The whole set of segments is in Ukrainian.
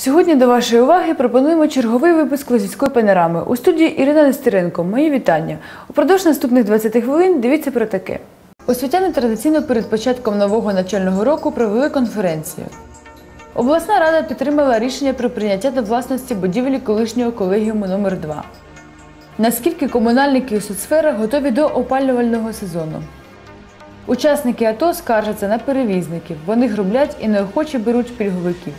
Сьогодні до вашої уваги пропонуємо черговий випуск Лозівської панорами. У студії Ірина Нестеренко. Мої вітання. Упродовж наступних 20 хвилин дивіться про таке. Освітяни традиційно перед початком нового навчального року провели конференцію. Обласна рада підтримала рішення про прийняття до власності будівлі колишнього колегіуму номер 2 Наскільки комунальники і соцсфера готові до опалювального сезону? Учасники АТО скаржаться на перевізників. Вони гроблять і неохоче беруть пільговиків.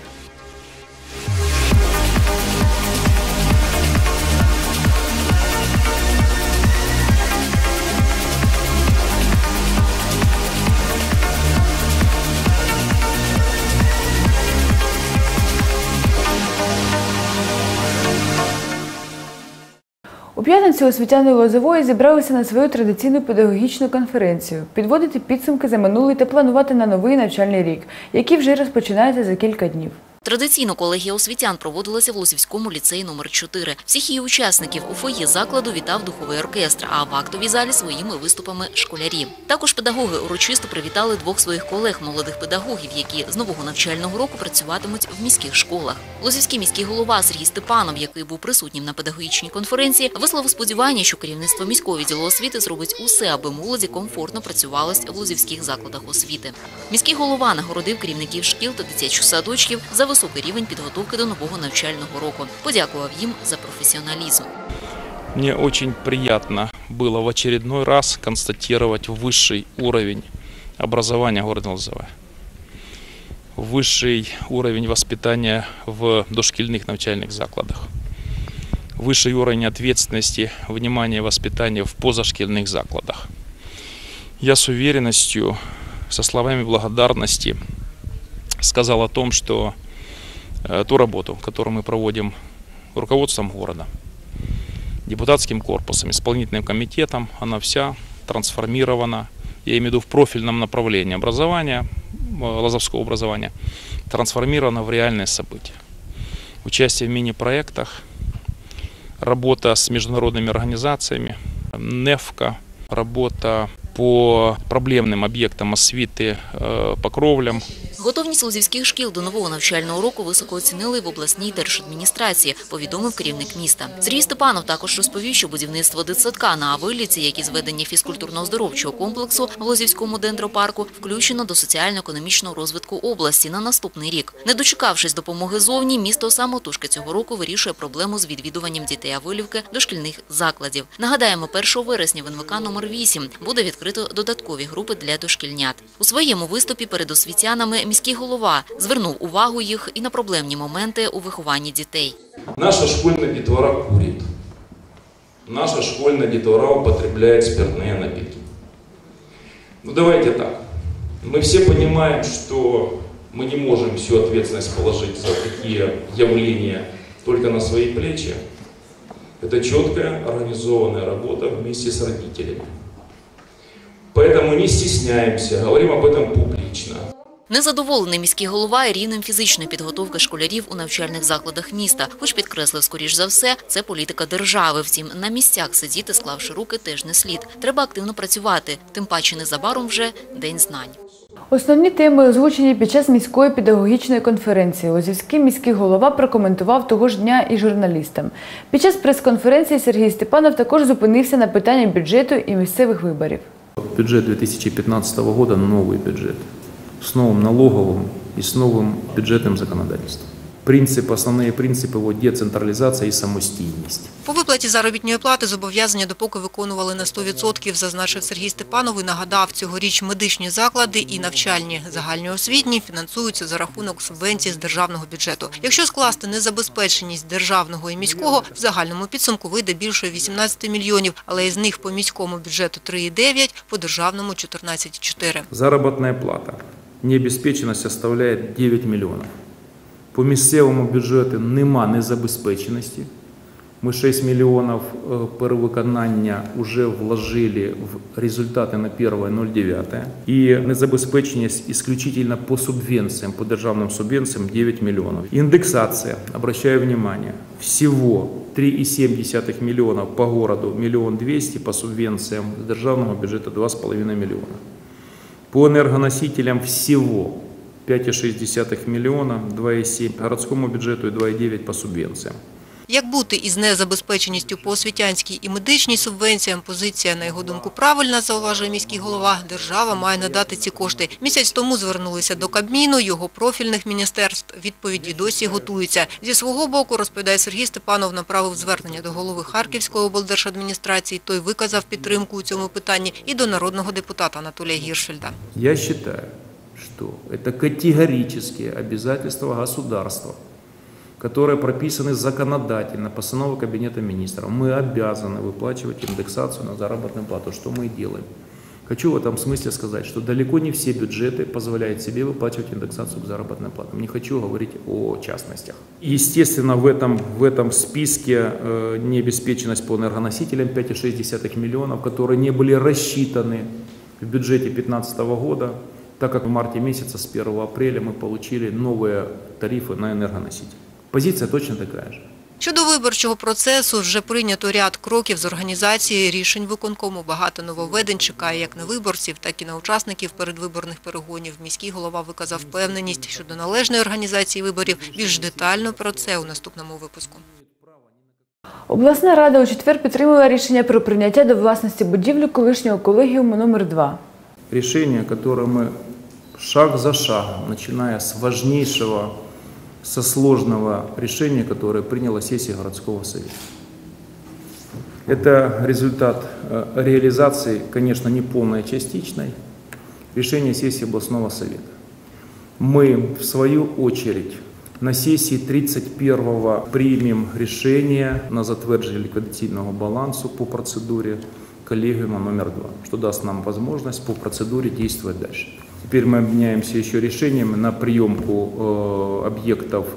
У п'ятницю освітяни Лозової зібралися на свою традиційну педагогічну конференцію, підводити підсумки за минулий та планувати на новий навчальний рік, який вже розпочинається за кілька днів. Традиційно колегія освітян проводилася в Лозівському ліцеї номер 4 Всіх її учасників у фоє закладу вітав духовий оркестр, а в актовій залі своїми виступами школярі. Також педагоги урочисто привітали двох своїх колег, молодих педагогів, які з нового навчального року працюватимуть в міських школах. Лозівський міський голова Сергій Степанов, який був присутнім на педагогічній конференції, висловив сподівання, що керівництво міського відділу освіти зробить усе, аби молоді комфортно працювалось в лозівських закладах освіти. Міський голова нагородив керівників шкіл та дитячих садочків за високий рівень підготовки до нового навчального року. Подякував їм за професіоналізм. Мне очень приятно было в очередной раз констатировать высший уровень образования города Лозовая. Высший уровень воспитания в дошкільних навчальных закладах. Высший уровень ответственности, внимания и воспитания в позашкільных закладах. Я с уверенностью, со словами благодарности сказал о том, что э, ту работу, которую мы проводим руководством города, депутатским корпусом, исполнительным комитетом, она вся трансформирована, я имею в виду в профильном направлении образования, э, лазовского образования, трансформирована в реальные события. Участие в мини-проектах, работа с международными организациями, НЕФКО, работа по проблемным объектам освіти, э, по кровлям, Готовність лозівських шкіл до нового навчального року високо оцінили в обласній держадміністрації, повідомив керівник міста. Сергій Степанов також розповів, що будівництво дитсадка на Авиліці, як і зведення фізкультурно-оздоровчого комплексу в Лозівському дендропарку, включено до соціально-економічного розвитку області на наступний рік. Не дочекавшись допомоги зовні, місто самотужки цього року вирішує проблему з відвідуванням дітей Авилівки до шкільних закладів. Нагадаємо, 1 вересня в НВК номер 8 буде відкрито додаткові групи для дошкільнят. У своєму виступі перед освітянами міський голова звернув увагу їх і на проблемні моменти у вихованні дітей. Наша школьная детвора курит. Наша школьная детвора употребляет спиртные напитки. Ну давайте так. Мы все понимаем, что мы не можем всю ответственность положить за такие явления только на свои плечи. Это четкая организованная работа вместе с родителями. Поэтому не стесняемся, говорим об этом публично. Незадоволений міський голова і рівнем фізичної підготовки школярів у навчальних закладах міста, хоч підкреслив, скоріш за все, це політика держави. Втім, на місцях сидіти, склавши руки, теж не слід. Треба активно працювати, тим паче незабаром вже день знань. Основні теми озвучені під час міської педагогічної конференції. Лозівський міський голова прокоментував того ж дня і журналістам. Під час прес-конференції Сергій Степанов також зупинився на питанні бюджету і місцевих виборів. Бюджет 2015 года – новый бюджет с новым налоговым и с новым бюджетным законодательством. Принцип, основные принципы его децентрализация и самостійність. По виплаті заробітної плати зобов'язання допоки виконували на 100%, зазначив Сергій Степанов і нагадав, цьогоріч медичні заклади і навчальні загальноосвітні фінансуються за рахунок субвенцій з державного бюджету. Якщо скласти незабезпеченість державного і міського, в загальному підсумку вийде більше 18 мільйонів, але із них по міському бюджету 3,9, по державному 14,4. Заработная плата. Необеспеченность составляет 9 миллионов. По місцевому бюджету нема незабезпеченості. Ми 6 мільйонів е, перевиконання вже вложили в результати на 1.09. І незабезпеченість исключительно по субвенціям, по державним субвенціям 9 мільйонів. Індексація, обращаю внимание, всего 3,7 миллионов по городу, миллион 200 по субвенциям с державного бюджета 2,5 миллиона. По энергоносителям всего 5,6 миллиона, 2,7 городскому бюджету и 2,9 по субвенциям. Як бути із незабезпеченістю по освітянській і медичній субвенціям, позиція, на його думку, правильна, зауважує міський голова. Держава має надати ці кошти. Місяць тому звернулися до Кабміну, його профільних міністерств. Відповіді досі готуються. Зі свого боку, розповідає Сергій Степанов, направив звернення до голови Харківської облдержадміністрації. Той виказав підтримку у цьому питанні і до народного депутата Анатолія Гіршфельда. Я считаю, что это категорические обязательства государства, которые прописаны законодательно, постановой Кабинета министров. Мы обязаны выплачивать индексацию на заработную плату, что мы и делаем. Хочу в этом смысле сказать, что далеко не все бюджеты позволяют себе выплачивать индексацию к заработным платам. Не хочу говорить о частностях. Естественно, в этом, в этом списке э, необеспеченность по энергоносителям 5,6 миллионов, которые не были рассчитаны в бюджете 2015 года, так как в марте месяца с 1 апреля мы получили новые тарифы на энергоносители. Позиция точно такая же. Щодо виборчого процесу вже прийнято ряд кроків з організації рішень виконкому. Багато нововведень чекає як на виборців, так і на учасників передвиборних перегонів. Міський голова виказав впевненість щодо належної організації виборів. Більш детально про це у наступному випуску. Обласна рада у четвер підтримала рішення про прийняття до власності будівлі колишнього колегіуму номер 2 Решение, которое мы шаг за шагом, начиная с важнейшего, со сложного решения, которое приняла сессия городского совета. Это результат э, реализации, конечно, не полной, а частичной, решения сессии областного совета. Мы, в свою очередь, на сессии 31-го примем решение на затвердження ліквідаційного балансу по процедуре коллегиума номер два, что даст нам возможность по процедуре действовать дальше. Теперь мы обменяемся еще решениями на приемку э, объектов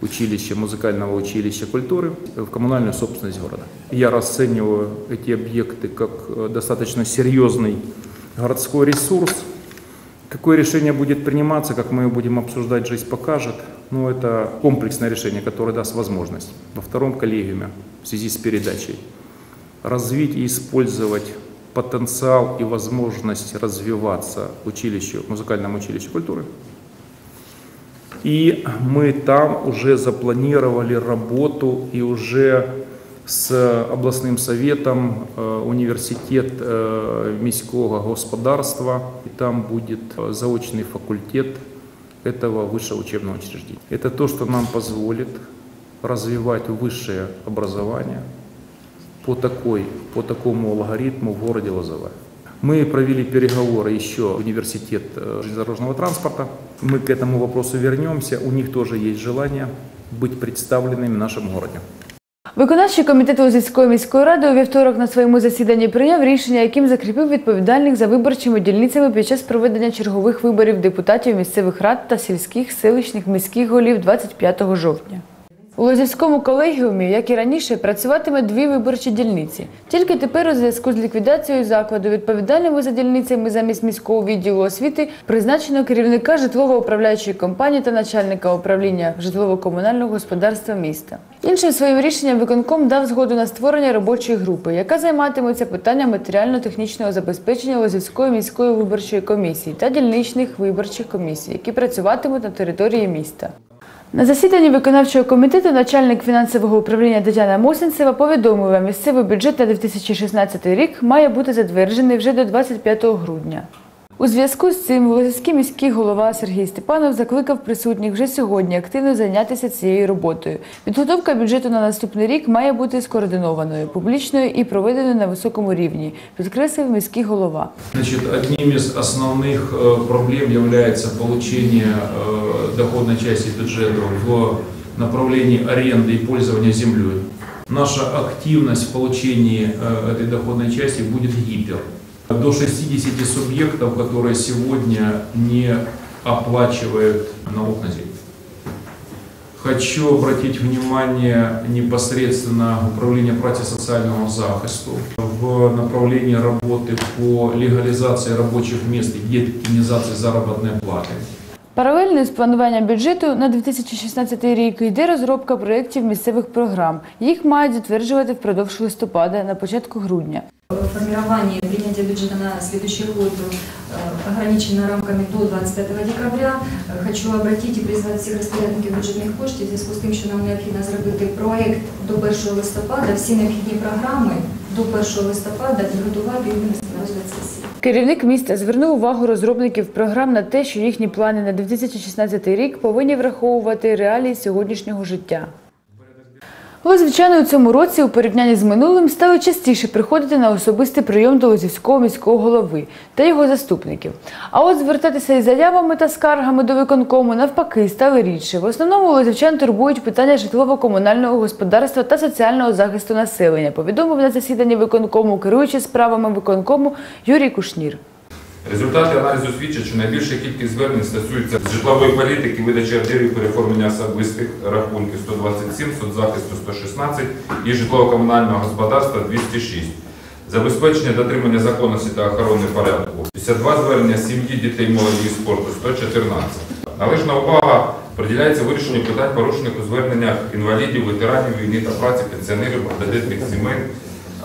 училища, музыкального училища культуры в коммунальную собственность города. Я расцениваю эти объекты как э, достаточно серьезный городской ресурс, Какое решение будет приниматься, как мы будем обсуждать, жизнь покажет. Но это комплексное решение, которое даст возможность во втором коллегиуме в связи с передачей развить и использовать потенциал и возможность развиваться училищу, музыкальному училищу культуры. И мы там уже запланировали работу и уже с обласним советом э, университет э, міського господарства, и там будет э, заочный факультет этого высшего учебного учреждения. Это то, что нам позволит развивать высшее образование по, такой, по такому алгоритму в городе Лозовая. Мы провели переговоры еще в университет э, железнодорожного транспорта. Мы к этому вопросу вернемся. У них тоже есть желание быть представленными в нашем городе. Виконавчий комітет Лозівської міської ради у вівторок на своєму засіданні прийняв рішення, яким закріпив відповідальних за виборчими дільницями під час проведення чергових виборів депутатів місцевих рад та сільських селищних міських голів 25 жовтня. У Лозівському колегіумі, як і раніше, працюватиме дві виборчі дільниці. Тільки тепер у зв'язку з ліквідацією закладу відповідальними за дільницями замість міського відділу освіти призначено керівника житлово-управляючої компанії та начальника управління житлово-комунального господарства міста. Іншим своїм рішенням виконком дав згоду на створення робочої групи, яка займатиметься питанням матеріально-технічного забезпечення Лозівської міської виборчої комісії та дільничних виборчих комісій, які працюватимуть на території міста. На засіданні виконавчого комітету начальник фінансового управління Тетяна Мосінцева повідомила, місцевий бюджет на 2016 рік має бути затверджений вже до 25 грудня. У зв'язку з цим Волосівський міський голова Сергій Степанов закликав присутніх вже сьогодні активно зайнятися цією роботою. Підготовка бюджету на наступний рік має бути скоординованою, публічною і проведеною на високому рівні, підкреслив міський голова. Значит, одним из основных э, проблем является получение э, доходной части бюджета в направлении аренды и пользования землей. Наша активность в получении э, этой доходной части будет гипер. До 60 субъектов, которые сегодня не оплачивают налог на землю. Хочу обратить внимание непосредственно управления праці социального захисту в направлении работы по легализации рабочих мест и детинизации заработной платы. Паралельно з плануванням бюджету на 2016 рік йде розробка проєктів місцевих програм. Їх мають затверджувати впродовж листопада на початку грудня. Формирование и бюджета на следующий год э, ограничено рамками до 25 декабря. Э, Хочу обратить і призвати всіх розпорядників бюджетних коштів в зв'язку з тим, що нам необхідно зробити проєкт до 1 листопада, всі необхідні програми до 1 листопада підготувати і винести на розгляд сесії. Керівник міста звернув увагу розробників програм на те, що їхні плани на 2016 рік повинні враховувати реалії сьогоднішнього життя. Лозівчани у цьому році у порівнянні з минулим стали частіше приходити на особистий прийом до Лозівського міського голови та його заступників. А от звертатися із заявами та скаргами до виконкому навпаки стали рідше. В основному лозівчан турбують питання житлово-комунального господарства та соціального захисту населення. Повідомив на засіданні виконкому, керуючи справами виконкому Юрій Кушнір. Результати аналізу свідчать, що найбільша кількість звернень стосується житлової політики, видачі ордерів, переформлення особистих рахунків 127, соцзахисту 116 і житлово-комунального господарства 206. Забезпечення дотримання законності та охорони порядку 52 звернення сім'ї, дітей, молоді і спорту 114. Належна увага приділяється вирішенню питань, порушених у зверненнях інвалідів, ветеранів війни та праці, пенсіонерів, багатодітних сімей,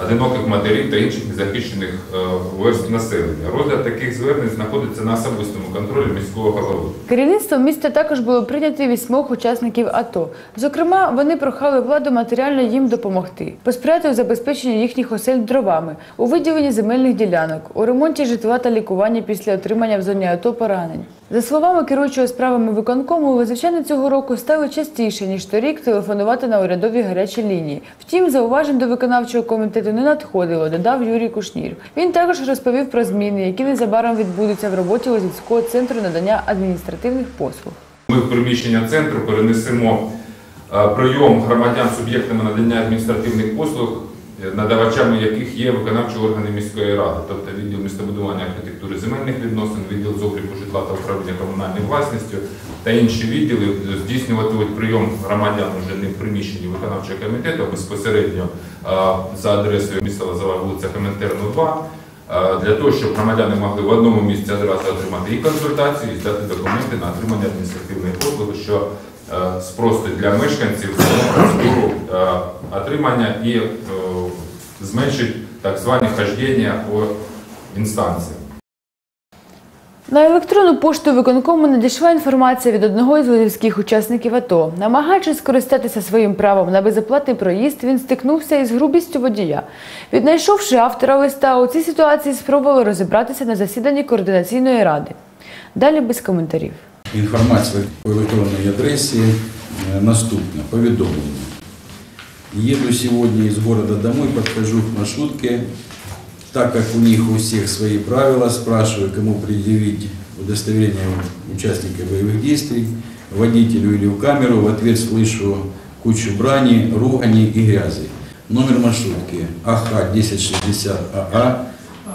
одиноких матерів та інших незахищених е, верств населення. Розгляд таких звернень знаходиться на особистому контролі міського голови. Керівництвом міста також було прийнято вісьмох учасників АТО. Зокрема, вони прохали владу матеріально їм допомогти, посприяти у забезпеченні їхніх осель дровами, у виділенні земельних ділянок, у ремонті житла та лікуванні після отримання в зоні АТО поранень. За словами керуючого справами виконкому, лозівчани цього року стали частіше ніж торік телефонувати на урядові гарячі лінії. Втім, зауважень до виконавчого комітету не надходило, додав Юрій Кушнір. Він також розповів про зміни, які незабаром відбудуться в роботі Лозівського центру надання адміністративних послуг. Ми в приміщення центру перенесемо е, прийом громадян суб'єктами надання адміністративних послуг, е, надавачами яких є виконавчі органи міської ради, тобто відділ містобудування архітектури земельних відносин, відділ з обліку житла та управління комунальною власністю та інші відділи здійснюватимуть прийом громадян вже не в приміщенні виконавчого комітету, безпосередньо за адресою міста Лозова, вулиця Комінтерну 2, е, для того, щоб громадяни могли в одному місці одразу отримати і консультацію, і здати документи на отримання адміністративної послуги, що спростить для мешканців процедуру отримання і зменшить так звані хождення по інстанціям. На електронну пошту виконкому надійшла інформація від одного із лозівських учасників АТО. Намагаючись скористатися своїм правом на безоплатний проїзд, він стикнувся із грубістю водія. Віднайшовши автора листа, у цій ситуації спробували розібратися на засіданні координаційної ради. Далі без коментарів. Інформація по електронній адресі е, наступна. Повідомлення. Еду сегодня из города домой, подхожу к маршрутке. Так как у них у всех свои правила, спрашиваю, кому предъявить удостоверение участника боевых действий, водителю или в камеру. В ответ слышу кучу брани, ругани и грязи. Номер маршрутки АХ-1060АА.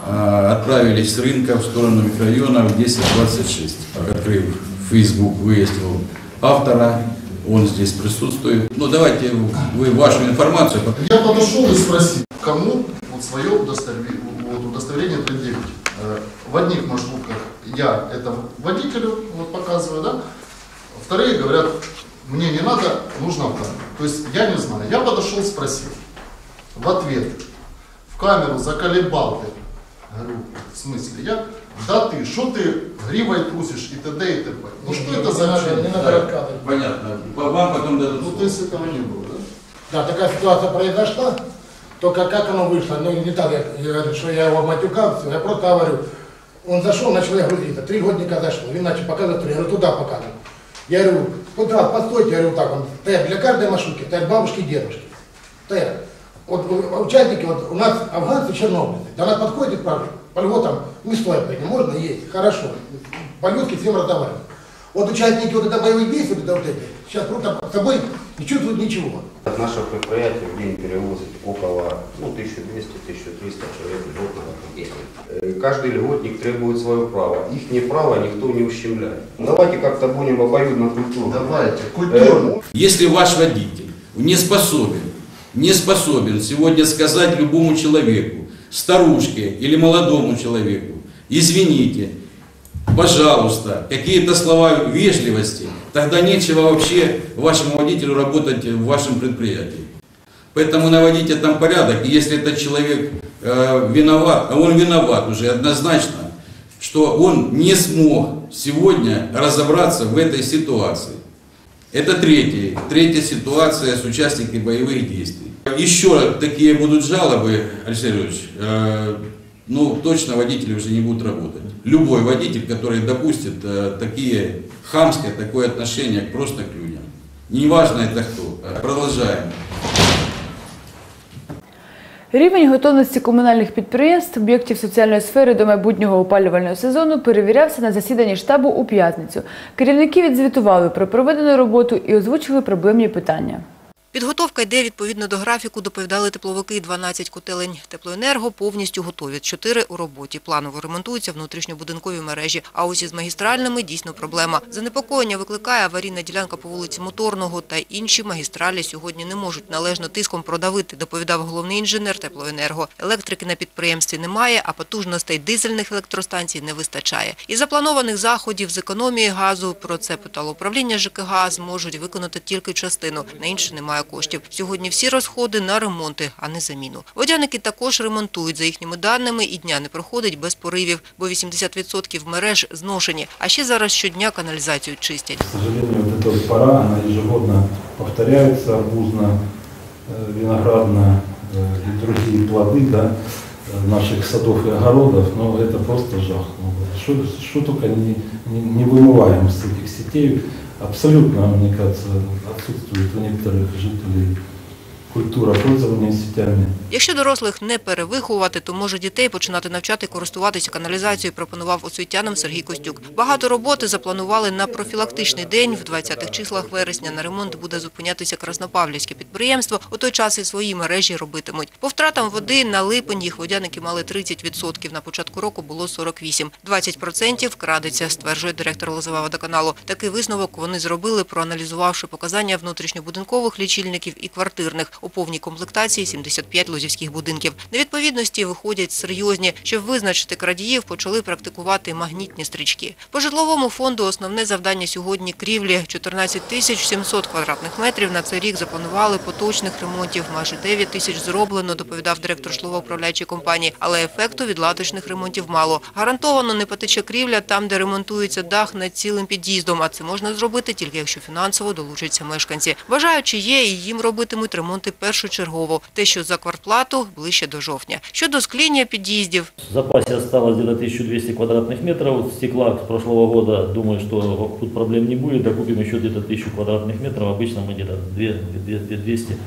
А, Отправились с рынка в сторону микрорайона в 1026. Открыв Facebook, выяснил автора, он здесь присутствует. Ну давайте вы вашу информацию. Я подошел и спросил, кому свое удостоверение, вот удостоверение предъявить. Э, В одних маршрутках я это водителю вот показываю, да? Вторые говорят, мне не надо, нужно в камеру. То есть я не знаю. Я подошел, спросил. В ответ, в камеру заколебал ты. Говорю, в смысле? Я, да ты, что ты гривой трусишь и т.д. и т.п. Ну что это за? Да. Понятно. Вам потом дадут Ну то есть этого не было, да? Да, такая ситуация произошла, только как оно вышло, ну не так, я, я что я его матюкал, я просто говорю, он зашел, начал я грузиться, три годника зашло, он начал показывать, я говорю, туда показывай. Я говорю, куда, постойте, я говорю, так, он, стоят для каждой машинки, стоят бабушки и дедушки. Стоят. Вот у- участники, вот у нас афганцы чернобыльцы, до нас подходит и спрашивают, по льготам не стоит пойти, можно есть, хорошо, по-людски всем разговаривать. Вот участники вот это боевых действий, вот это вот эти, сейчас просто с собой не чувствуют ничего. Наше предприятие в день перевозит около ну, 1200-1300 человек льготного трудения. Э, Каждый льготник требует свое право. Их право никто не ущемляет. Давайте как-то будем обоюдно культуру. Давайте, культурно. Если ваш водитель не способен, не способен сегодня сказать любому человеку, старушке или молодому человеку, извините, пожалуйста, какие-то слова вежливости, тогда нечего вообще вашему водителю работать в вашем предприятии. Поэтому наводите там порядок, и если этот человек э, виноват, а он виноват уже однозначно, что он не смог сегодня разобраться в этой ситуации. Это третья, третья ситуация с участниками боевых действий. Еще такие будут жалобы, Алексей Леонидович, э, ну точно водители уже не будут работать. Любой водитель, который допустит э, такие хамское такое отношение просто к людям. Неважно это кто. Продолжаем. Рівень готовності комунальних підприємств, об'єктів соціальної сфери до майбутнього опалювального сезону перевірявся на засіданні штабу у п'ятницю. Керівники відзвітували про проведену роботу і озвучили проблемні питання. Підготовка йде відповідно до графіку, доповідали тепловики 12 котелень. Теплоенерго повністю готові. Чотири у роботі. Планово ремонтуються внутрішньобудинкові мережі. А ось із магістральними дійсно проблема. Занепокоєння викликає аварійна ділянка по вулиці Моторного та інші магістралі сьогодні не можуть належно тиском продавити, доповідав головний інженер теплоенерго. Електрики на підприємстві немає, а потужностей дизельних електростанцій не вистачає. Із запланованих заходів з економії газу про це питало управління ЖКГ зможуть виконати тільки частину. На інше немає коштів. Сьогодні всі розходи на ремонти, а не заміну. Водяники також ремонтують. За їхніми даними, і дня не проходить без поривів, бо 80% мереж зношені. А ще зараз щодня каналізацію чистять. К сожалению, вот эта вот пора, она ежегодно повторяется, арбузно, э, виноградно э, и другие плоды да, э, наших садов и огородов, но это просто жах. Ну, вот Что, что только не, не, не вымываем с этих сетей. Абсолютно, мне кажется, отсутствует у некоторых жителей культура пользования сетями. Якщо дорослих не перевиховувати, то може дітей починати навчати користуватися каналізацією, пропонував освітянам Сергій Костюк. Багато роботи запланували на профілактичний день. В 20-х числах вересня на ремонт буде зупинятися Краснопавлівське підприємство. У той час і свої мережі робитимуть. По втратам води на липень їх водяники мали 30%. На початку року було 48%. 20% крадеться, стверджує директор Лозова водоканалу. Такий висновок вони зробили, проаналізувавши показання внутрішньобудинкових лічильників і квартирних. У повній комплектації 75 лозівських будинків. Невідповідності виходять серйозні. Щоб визначити крадіїв, почали практикувати магнітні стрічки. По житловому фонду основне завдання сьогодні – крівлі. 14 тисяч 700 квадратних метрів на цей рік запланували поточних ремонтів. Майже 9 тисяч зроблено, доповідав директор житлово-управляючої компанії. Але ефекту від латочних ремонтів мало. Гарантовано не потече крівля там, де ремонтується дах над цілим під'їздом. А це можна зробити тільки якщо фінансово долучаться мешканці. Бажаючи є, і їм робитимуть ремонти першочергово. Те, що за квартплату, ближче до жовтня. Щодо скління під'їздів, В запасе осталось где-то 1200 квадратных метров стекла с прошлого года. Думаю, что тут проблем не будет. Докупим еще где-то 1000 квадратных метров. Обычно мы где-то 200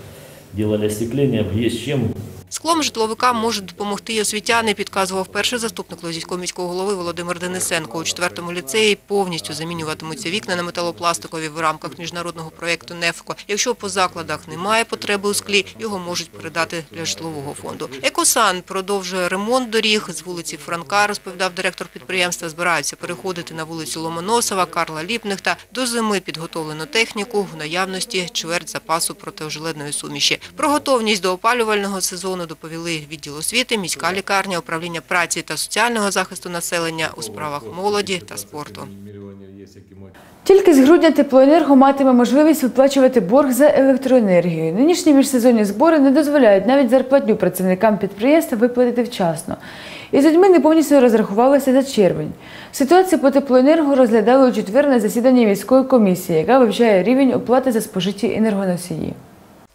делали остекление. Есть чем. Склом житловикам можуть допомогти й освітяни, підказував перший заступник Лозівського міського голови Володимир Денисенко. У четвертому ліцеї повністю замінюватимуться вікна на металопластикові в рамках міжнародного проєкту «Нефко». Якщо по закладах немає потреби у склі, його можуть передати для житлового фонду. Екосан продовжує ремонт доріг. З вулиці Франка, розповідав директор підприємства, збираються переходити на вулицю Ломоносова, Карла Ліпнихта. До зими підготовлено техніку, в наявності чверть запасу протиожеледної суміші. Про готовність до опалювального сезону доповіли відділ освіти, міська лікарня, управління праці та соціального захисту населення у справах молоді та спорту. Тільки з грудня теплоенерго матиме можливість виплачувати борг за електроенергію. Нинішні міжсезонні збори не дозволяють навіть зарплатню працівникам підприємства виплатити вчасно. І з людьми не повністю розрахувалися за червень. Ситуацію по теплоенерго розглядали у четвер на засіданні міської комісії, яка вивчає рівень оплати за спожиті енергоносії.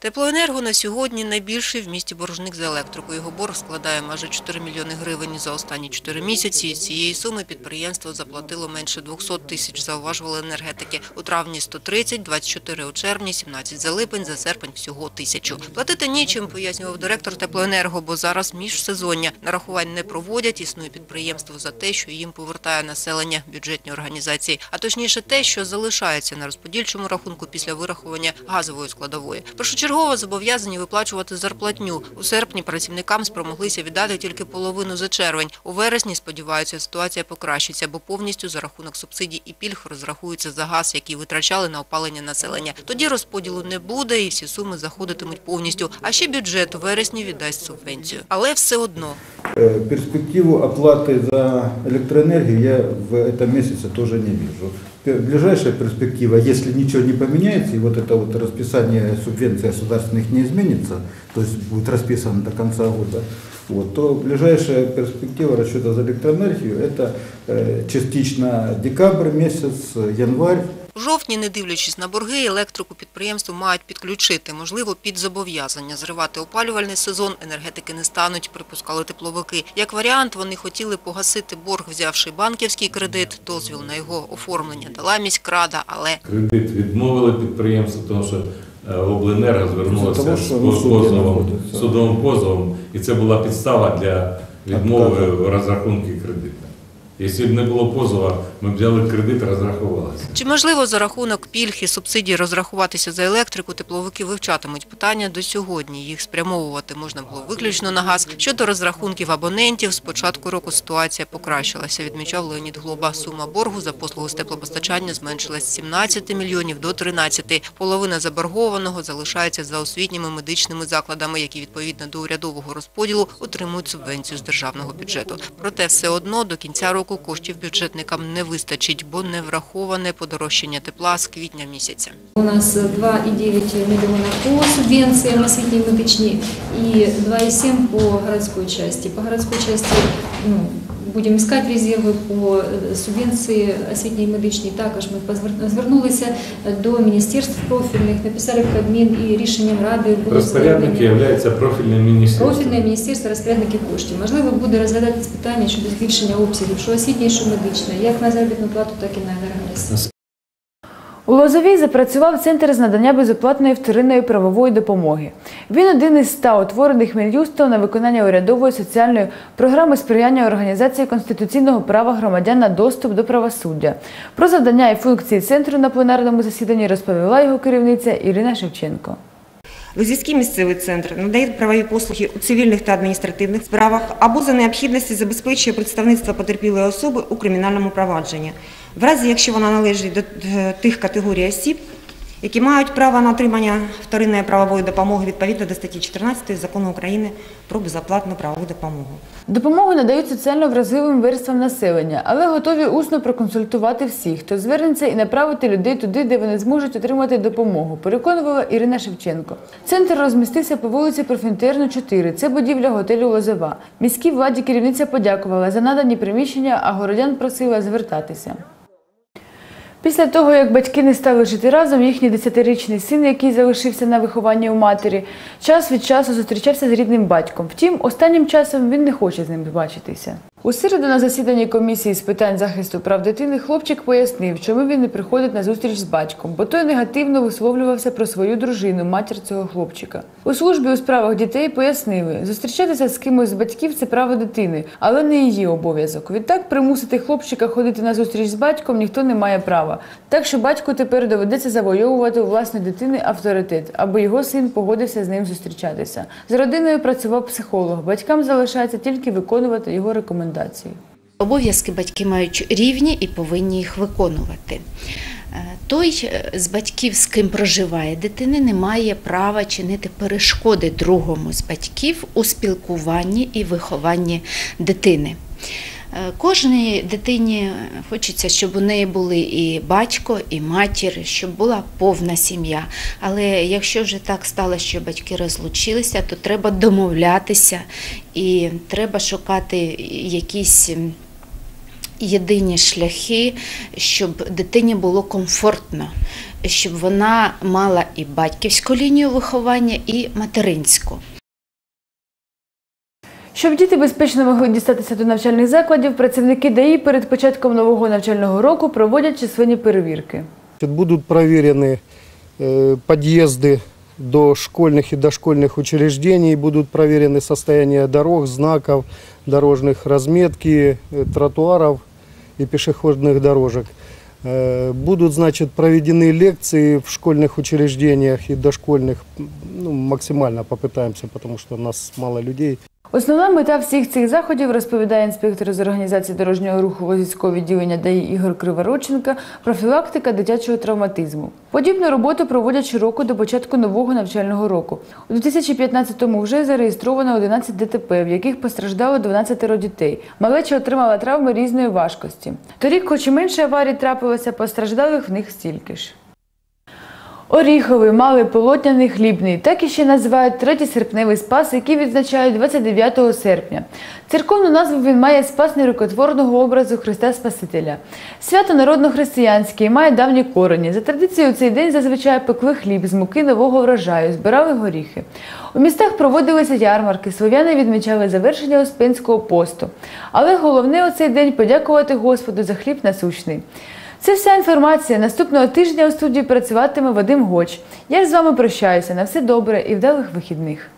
Теплоенерго на сьогодні найбільший в місті боржник за електрику. Його борг складає майже 4 мільйони гривень за останні 4 місяці. Із цієї суми підприємство заплатило менше 200 тисяч, зауважували енергетики. У травні 130, 24 у червні, 17 за липень, за серпень всього тисячу. Платити нічим, пояснював директор теплоенерго, бо зараз міжсезоння. Нарахувань не проводять, існує підприємство за те, що їм повертає населення бюджетні організації. А точніше те, що залишається на розподільчому рахунку після вирахування газової складової. Першочергово зобов'язані виплачувати зарплатню. У серпні працівникам спромоглися віддати тільки половину за червень. У вересні, сподіваються, ситуація покращиться, бо повністю за рахунок субсидій і пільг розрахуються за газ, який витрачали на опалення населення. Тоді розподілу не буде і всі суми заходитимуть повністю. А ще бюджет у вересні віддасть субвенцію. Але все одно. Э, Перспективу оплаты за электроэнергию я в этом месяце тоже не вижу. Пе- Ближайшая перспектива, если ничего не поменяется, и вот это вот расписание субвенций государственных не изменится, то есть будет расписано до конца года, вот, то ближайшая перспектива расчета за электроэнергию – это э, частично декабрь месяц, январь, У жовтні, не дивлячись на борги, електрику підприємству мають підключити. Можливо, під зобов'язання зривати опалювальний сезон енергетики не стануть, припускали тепловики. Як варіант, вони хотіли погасити борг, взявши банківський кредит. Дозвіл на його оформлення дала міськрада, але Кредит відмовили підприємству, тому що е, обленерго звернулося з позовом, судовим позовом, і це була підстава для відмови в розрахунку кредиту. Якщо б не було позова, ми взяли кредит, розрахувалися. Чи можливо за рахунок пільг і субсидій розрахуватися за електрику, тепловики вивчатимуть питання до сьогодні. Їх спрямовувати можна було виключно на газ. Щодо розрахунків абонентів, з початку року ситуація покращилася, відмічав Леонід Глоба. Сума боргу за послугу з теплопостачання зменшилась з 17 мільйонів до 13. Половина заборгованого залишається за освітніми медичними закладами, які відповідно до урядового розподілу отримують субвенцію з державного бюджету. Проте все одно до кінця року коштів бюджетникам не вистачить, бо не враховане подорожчання тепла з квітня місяця. У нас 2,9 мільйона по субвенціям освітній медичній і 2,7 по городській часті. По городській часті ну, будемо искать резерви по е, субвенції освітній медичній. Також ми звернулися до міністерств профільних, написали в Кабмін і рішенням Ради розпорядники є профільним міністерством. Профільне міністерство розпорядників коштів. Можливо, буде розглядатись питання щодо збільшення обсягів, що освітнє, що медичне, як на заробітну плату, так і на енергоносії. У Лозовій запрацював центр з надання безоплатної вторинної правової допомоги. Він один із ста утворених Мін'юстом на виконання урядової соціальної програми сприяння організації конституційного права громадян на доступ до правосуддя. Про завдання і функції центру на пленарному засіданні розповіла його керівниця Ірина Шевченко. Лозівський місцевий центр надає правові послуги у цивільних та адміністративних справах або за необхідності забезпечує представництво потерпілої особи у кримінальному провадженні, в разі якщо вона належить до е, тих категорій осіб, які мають право на отримання вторинної правової допомоги відповідно до статті 14 Закону України про безоплатну правову допомогу. Допомогу надають соціально вразливим верствам населення, але готові усно проконсультувати всіх, хто звернеться і направити людей туди, де вони зможуть отримати допомогу. Переконувала Ірина Шевченко. Центр розмістився по вулиці Профінтерну, 4. Це будівля готелю Лозова. Міській владі керівниця подякувала за надані приміщення, а городян просила звертатися. Після того, як батьки не стали жити разом, їхній десятирічний син, який залишився на вихованні у матері, час від часу зустрічався з рідним батьком. Втім, останнім часом він не хоче з ним бачитися. У середу на засіданні комісії з питань захисту прав дитини хлопчик пояснив, чому він не приходить на зустріч з батьком, бо той негативно висловлювався про свою дружину, матір цього хлопчика. У службі у справах дітей пояснили, зустрічатися з кимось з батьків це право дитини, але не її обов'язок. Відтак примусити хлопчика ходити на зустріч з батьком ніхто не має права. Так що батьку тепер доведеться завойовувати у власної дитини авторитет, аби його син погодився з ним зустрічатися. З родиною працював психолог. Батькам залишається тільки виконувати його рекомендації. Обов'язки батьки мають рівні і повинні їх виконувати. Е, Той е, з батьків, з ким проживає дитина, не має права чинити перешкоди другому з батьків у спілкуванні і вихованні дитини. Е, Кожній дитині хочеться, щоб у неї були і батько, і матір, щоб була повна сім'я. Але якщо вже так стало, що батьки розлучилися, то треба домовлятися і треба шукати якісь єдині шляхи, щоб дитині було комфортно, щоб вона мала і батьківську лінію виховання, і материнську. Щоб діти безпечно могли дістатися до навчальних закладів, працівники ДАІ перед початком нового навчального року проводять численні перевірки. Будут проверены э, подъезды до школьных и дошкольных учреждений, будут проверены состояние дорог, знаков, дорожных разметки, э, тротуаров и пешеходных дорожек. Э, Будут, значит, проведены лекции в школьных учреждениях и дошкольных. Ну, максимально попытаемся, потому что у нас мало людей. Основна мета всіх цих заходів, розповідає інспектор з організації дорожнього руху Лозівського відділення ДАІ Ігор Кривороченка, профілактика дитячого травматизму. Подібну роботу проводять щороку до початку нового навчального року. У 2015-му вже зареєстровано 11 ДТП, в яких постраждало 12 дітей. Малеча отримала травми різної важкості. Торік, хоч і менше аварій трапилося, постраждалих в них стільки ж. Оріховий, малий полотняний, хлібний. Так і ще називають третій серпневий спас, який відзначають 29 серпня. Церковну назву він має спас нерукотворного образу Христа Спасителя. Свято народно-християнське і має давні корені. За традицією, цей день зазвичай пекли хліб з муки нового врожаю, збирали горіхи. У містах проводилися ярмарки, слов'яни відмічали завершення Успенського посту. Але головне у цей день подякувати Господу за хліб насущний. Це вся інформація. Наступного тижня у студії працюватиме Вадим Гоч. Я ж з вами прощаюся. На все добре і вдалих вихідних.